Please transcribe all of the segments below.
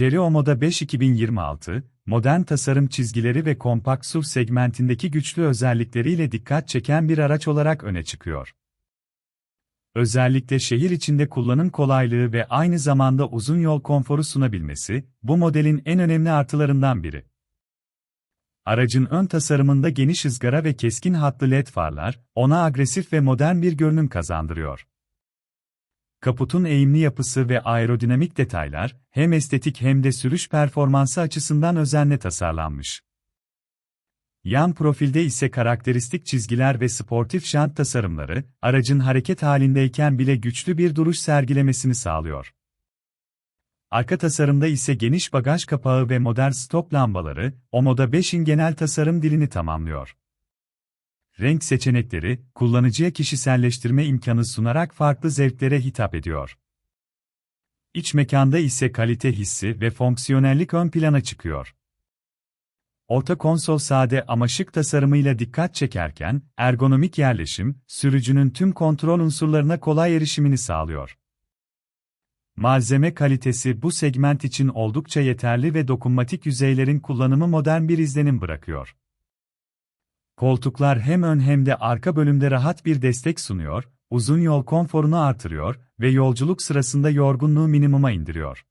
Omoda 5 2026, modern tasarım çizgileri ve kompakt SUV segmentindeki güçlü özellikleriyle dikkat çeken bir araç olarak öne çıkıyor. Özellikle şehir içinde kullanım kolaylığı ve aynı zamanda uzun yol konforu sunabilmesi, bu modelin en önemli artılarından biri. Aracın ön tasarımında geniş ızgara ve keskin hatlı led farlar, ona agresif ve modern bir görünüm kazandırıyor. Kaputun eğimli yapısı ve aerodinamik detaylar, hem estetik hem de sürüş performansı açısından özenle tasarlanmış. Yan profilde ise karakteristik çizgiler ve sportif jant tasarımları, aracın hareket halindeyken bile güçlü bir duruş sergilemesini sağlıyor. Arka tasarımda ise geniş bagaj kapağı ve modern stop lambaları, Omoda 5'in genel tasarım dilini tamamlıyor. Renk seçenekleri, kullanıcıya kişiselleştirme imkanı sunarak farklı zevklere hitap ediyor. İç mekanda ise kalite hissi ve fonksiyonellik ön plana çıkıyor. Orta konsol sade ama şık tasarımıyla dikkat çekerken, ergonomik yerleşim, sürücünün tüm kontrol unsurlarına kolay erişimini sağlıyor. Malzeme kalitesi bu segment için oldukça yeterli ve dokunmatik yüzeylerin kullanımı modern bir izlenim bırakıyor. Koltuklar hem ön hem de arka bölümde rahat bir destek sunuyor, uzun yol konforunu artırıyor ve yolculuk sırasında yorgunluğu minimuma indiriyor.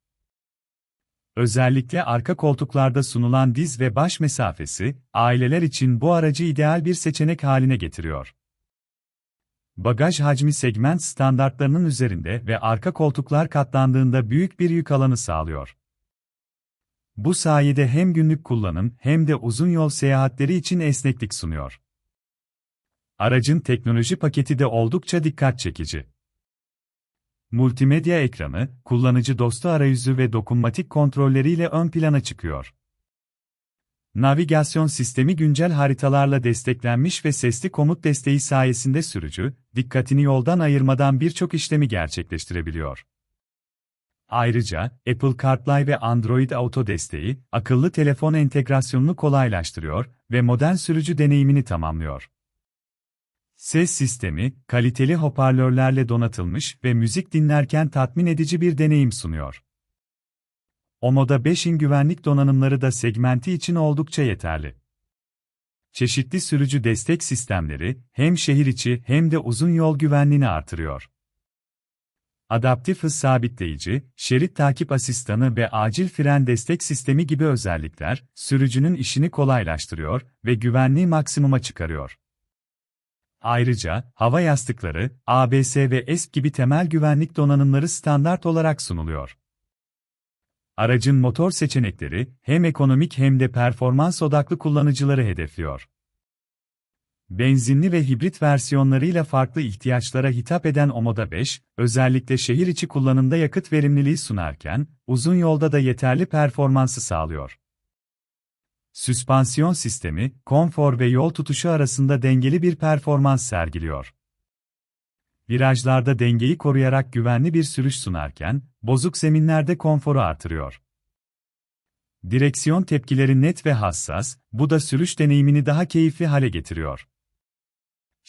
Özellikle arka koltuklarda sunulan diz ve baş mesafesi, aileler için bu aracı ideal bir seçenek haline getiriyor. Bagaj hacmi segment standartlarının üzerinde ve arka koltuklar katlandığında büyük bir yük alanı sağlıyor. Bu sayede hem günlük kullanım hem de uzun yol seyahatleri için esneklik sunuyor. Aracın teknoloji paketi de oldukça dikkat çekici. Multimedya ekranı, kullanıcı dostu arayüzü ve dokunmatik kontrolleriyle ön plana çıkıyor. Navigasyon sistemi güncel haritalarla desteklenmiş ve sesli komut desteği sayesinde sürücü, dikkatini yoldan ayırmadan birçok işlemi gerçekleştirebiliyor. Ayrıca, Apple CarPlay ve Android Auto desteği, akıllı telefon entegrasyonunu kolaylaştırıyor ve modern sürücü deneyimini tamamlıyor. Ses sistemi, kaliteli hoparlörlerle donatılmış ve müzik dinlerken tatmin edici bir deneyim sunuyor. Omoda 5'in güvenlik donanımları da segmenti için oldukça yeterli. Çeşitli sürücü destek sistemleri, hem şehir içi hem de uzun yol güvenliğini artırıyor. Adaptif hız sabitleyici, şerit takip asistanı ve acil fren destek sistemi gibi özellikler, sürücünün işini kolaylaştırıyor ve güvenliği maksimuma çıkarıyor. Ayrıca, hava yastıkları, ABS ve ESP gibi temel güvenlik donanımları standart olarak sunuluyor. Aracın motor seçenekleri, hem ekonomik hem de performans odaklı kullanıcıları hedefliyor. Benzinli ve hibrit versiyonlarıyla farklı ihtiyaçlara hitap eden Omoda 5, özellikle şehir içi kullanımda yakıt verimliliği sunarken, uzun yolda da yeterli performansı sağlıyor. Süspansiyon sistemi, konfor ve yol tutuşu arasında dengeli bir performans sergiliyor. Virajlarda dengeyi koruyarak güvenli bir sürüş sunarken, bozuk zeminlerde konforu artırıyor. Direksiyon tepkileri net ve hassas, bu da sürüş deneyimini daha keyifli hale getiriyor.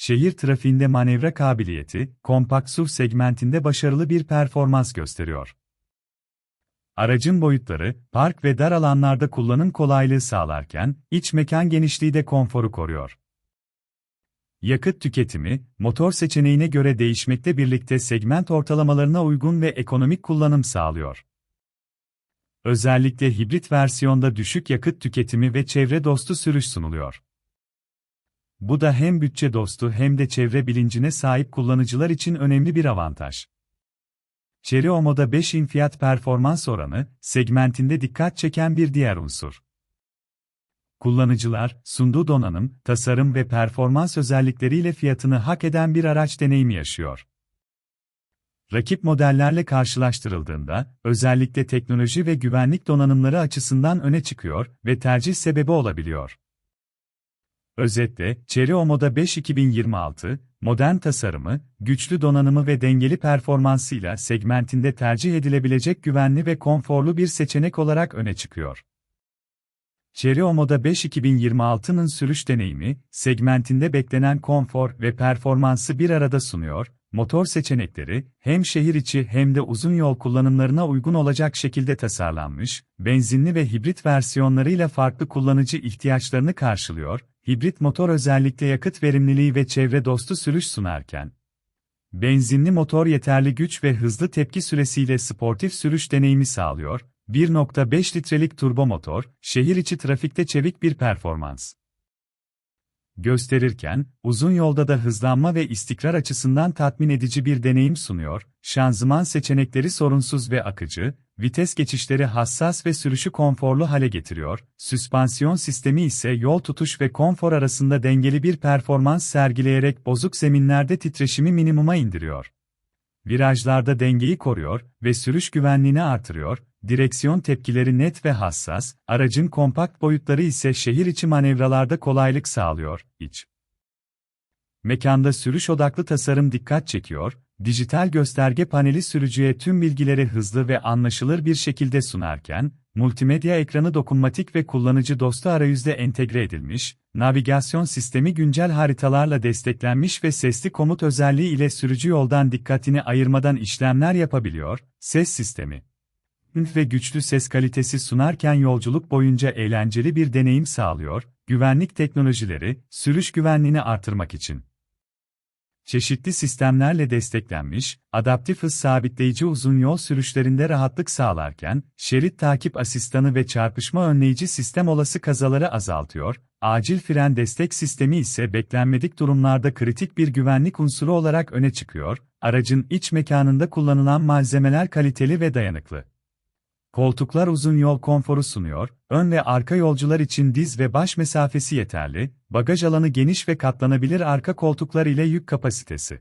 Şehir trafiğinde manevra kabiliyeti, kompakt SUV segmentinde başarılı bir performans gösteriyor. Aracın boyutları, park ve dar alanlarda kullanım kolaylığı sağlarken, iç mekan genişliği de konforu koruyor. Yakıt tüketimi, motor seçeneğine göre değişmekle birlikte segment ortalamalarına uygun ve ekonomik kullanım sağlıyor. Özellikle hibrit versiyonda düşük yakıt tüketimi ve çevre dostu sürüş sunuluyor. Bu da hem bütçe dostu hem de çevre bilincine sahip kullanıcılar için önemli bir avantaj. Chery Omo'da 5'in fiyat performans oranı, segmentinde dikkat çeken bir diğer unsur. Kullanıcılar, sunduğu donanım, tasarım ve performans özellikleriyle fiyatını hak eden bir araç deneyimi yaşıyor. Rakip modellerle karşılaştırıldığında, özellikle teknoloji ve güvenlik donanımları açısından öne çıkıyor ve tercih sebebi olabiliyor. Özetle, Chery Omoda 5 2026, modern tasarımı, güçlü donanımı ve dengeli performansıyla segmentinde tercih edilebilecek güvenli ve konforlu bir seçenek olarak öne çıkıyor. Chery Omoda 5 2026'nın sürüş deneyimi, segmentinde beklenen konfor ve performansı bir arada sunuyor, motor seçenekleri, hem şehir içi hem de uzun yol kullanımlarına uygun olacak şekilde tasarlanmış, benzinli ve hibrit versiyonlarıyla farklı kullanıcı ihtiyaçlarını karşılıyor, hibrit motor özellikle yakıt verimliliği ve çevre dostu sürüş sunarken, benzinli motor yeterli güç ve hızlı tepki süresiyle sportif sürüş deneyimi sağlıyor, 1.5 litrelik turbo motor, şehir içi trafikte çevik bir performans gösterirken, uzun yolda da hızlanma ve istikrar açısından tatmin edici bir deneyim sunuyor, şanzıman seçenekleri sorunsuz ve akıcı, vites geçişleri hassas ve sürüşü konforlu hale getiriyor, süspansiyon sistemi ise yol tutuş ve konfor arasında dengeli bir performans sergileyerek bozuk zeminlerde titreşimi minimuma indiriyor. Virajlarda dengeyi koruyor ve sürüş güvenliğini artırıyor, direksiyon tepkileri net ve hassas, aracın kompakt boyutları ise şehir içi manevralarda kolaylık sağlıyor. İç Mekanda sürüş odaklı tasarım dikkat çekiyor, dijital gösterge paneli sürücüye tüm bilgileri hızlı ve anlaşılır bir şekilde sunarken, multimedya ekranı dokunmatik ve kullanıcı dostu arayüzde entegre edilmiş, navigasyon sistemi güncel haritalarla desteklenmiş ve sesli komut özelliği ile sürücü yoldan dikkatini ayırmadan işlemler yapabiliyor, ses sistemi ve güçlü ses kalitesi sunarken yolculuk boyunca eğlenceli bir deneyim sağlıyor, güvenlik teknolojileri, sürüş güvenliğini artırmak için. Çeşitli sistemlerle desteklenmiş, adaptif hız sabitleyici uzun yol sürüşlerinde rahatlık sağlarken, şerit takip asistanı ve çarpışma önleyici sistem olası kazaları azaltıyor, acil fren destek sistemi ise beklenmedik durumlarda kritik bir güvenlik unsuru olarak öne çıkıyor, aracın iç mekanında kullanılan malzemeler kaliteli ve dayanıklı. Koltuklar uzun yol konforu sunuyor, ön ve arka yolcular için diz ve baş mesafesi yeterli, bagaj alanı geniş ve katlanabilir arka koltuklar ile yük kapasitesi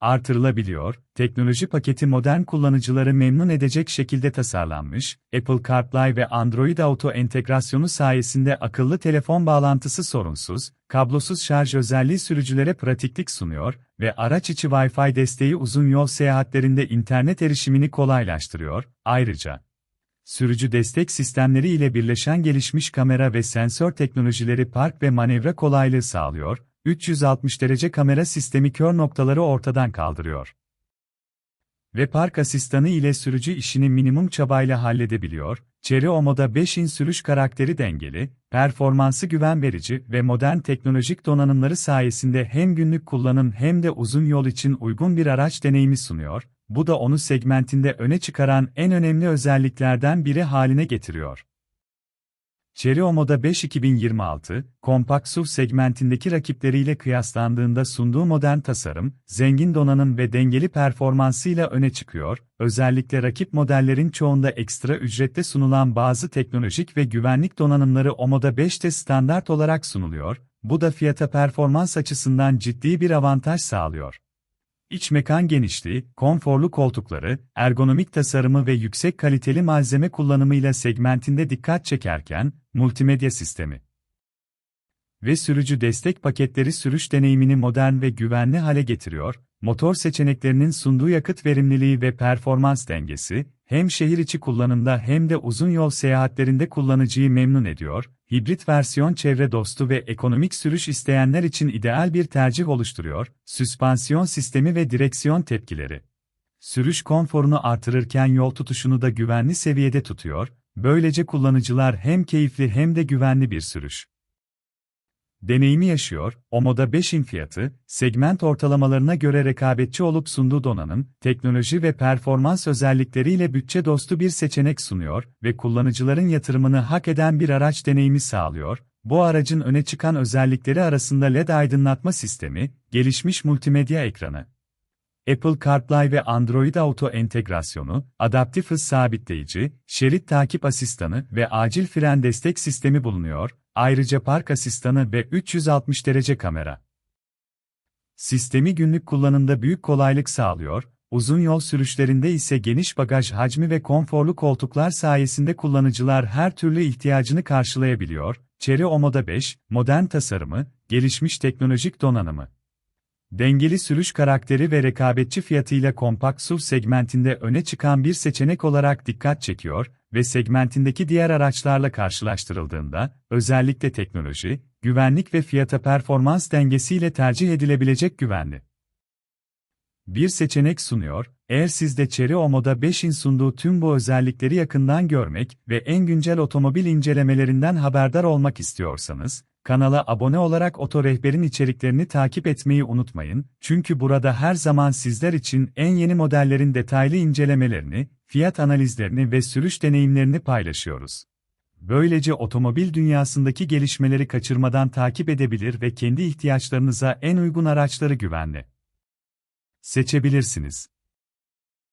artırılabiliyor, teknoloji paketi modern kullanıcıları memnun edecek şekilde tasarlanmış, Apple CarPlay ve Android Auto entegrasyonu sayesinde akıllı telefon bağlantısı sorunsuz, kablosuz şarj özelliği sürücülere pratiklik sunuyor ve araç içi Wi-Fi desteği uzun yol seyahatlerinde internet erişimini kolaylaştırıyor, ayrıca sürücü destek sistemleri ile birleşen gelişmiş kamera ve sensör teknolojileri park ve manevra kolaylığı sağlıyor, 360 derece kamera sistemi kör noktaları ortadan kaldırıyor. Ve park asistanı ile sürücü işini minimum çabayla halledebiliyor, Cherry Omo'da 5 in sürüş karakteri dengeli, performansı güven verici ve modern teknolojik donanımları sayesinde hem günlük kullanım hem de uzun yol için uygun bir araç deneyimi sunuyor, bu da onu segmentinde öne çıkaran en önemli özelliklerden biri haline getiriyor. Chery Omoda 5 2026, kompakt SUV segmentindeki rakipleriyle kıyaslandığında sunduğu modern tasarım, zengin donanım ve dengeli performansıyla öne çıkıyor, özellikle rakip modellerin çoğunda ekstra ücrette sunulan bazı teknolojik ve güvenlik donanımları Omoda 5'te standart olarak sunuluyor, bu da fiyata performans açısından ciddi bir avantaj sağlıyor. İç mekan genişliği, konforlu koltukları, ergonomik tasarımı ve yüksek kaliteli malzeme kullanımıyla segmentinde dikkat çekerken, multimedya sistemi ve sürücü destek paketleri sürüş deneyimini modern ve güvenli hale getiriyor, motor seçeneklerinin sunduğu yakıt verimliliği ve performans dengesi, hem şehir içi kullanımda hem de uzun yol seyahatlerinde kullanıcıyı memnun ediyor, hibrit versiyon çevre dostu ve ekonomik sürüş isteyenler için ideal bir tercih oluşturuyor, süspansiyon sistemi ve direksiyon tepkileri. Sürüş konforunu artırırken yol tutuşunu da güvenli seviyede tutuyor, böylece kullanıcılar hem keyifli hem de güvenli bir sürüş deneyimi yaşıyor, Omoda 5'in fiyatı, segment ortalamalarına göre rekabetçi olup sunduğu donanım, teknoloji ve performans özellikleriyle bütçe dostu bir seçenek sunuyor ve kullanıcıların yatırımını hak eden bir araç deneyimi sağlıyor. Bu aracın öne çıkan özellikleri arasında LED aydınlatma sistemi, gelişmiş multimedya ekranı, Apple CarPlay ve Android Auto entegrasyonu, adaptif hız sabitleyici, şerit takip asistanı ve acil fren destek sistemi bulunuyor, ayrıca park asistanı ve 360 derece kamera. Sistemi günlük kullanımda büyük kolaylık sağlıyor, uzun yol sürüşlerinde ise geniş bagaj hacmi ve konforlu koltuklar sayesinde kullanıcılar her türlü ihtiyacını karşılayabiliyor. Chery Omoda 5, modern tasarımı, gelişmiş teknolojik donanımı. Dengeli sürüş karakteri ve rekabetçi fiyatıyla kompakt SUV segmentinde öne çıkan bir seçenek olarak dikkat çekiyor ve segmentindeki diğer araçlarla karşılaştırıldığında, özellikle teknoloji, güvenlik ve fiyata performans dengesiyle tercih edilebilecek güvenli. bir seçenek sunuyor. Eğer siz de Chery Omoda 5'in sunduğu tüm bu özellikleri yakından görmek ve en güncel otomobil incelemelerinden haberdar olmak istiyorsanız, kanala abone olarak Oto Rehber'in içeriklerini takip etmeyi unutmayın, çünkü burada her zaman sizler için en yeni modellerin detaylı incelemelerini, fiyat analizlerini ve sürüş deneyimlerini paylaşıyoruz. Böylece otomobil dünyasındaki gelişmeleri kaçırmadan takip edebilir ve kendi ihtiyaçlarınıza en uygun araçları güvenli seçebilirsiniz.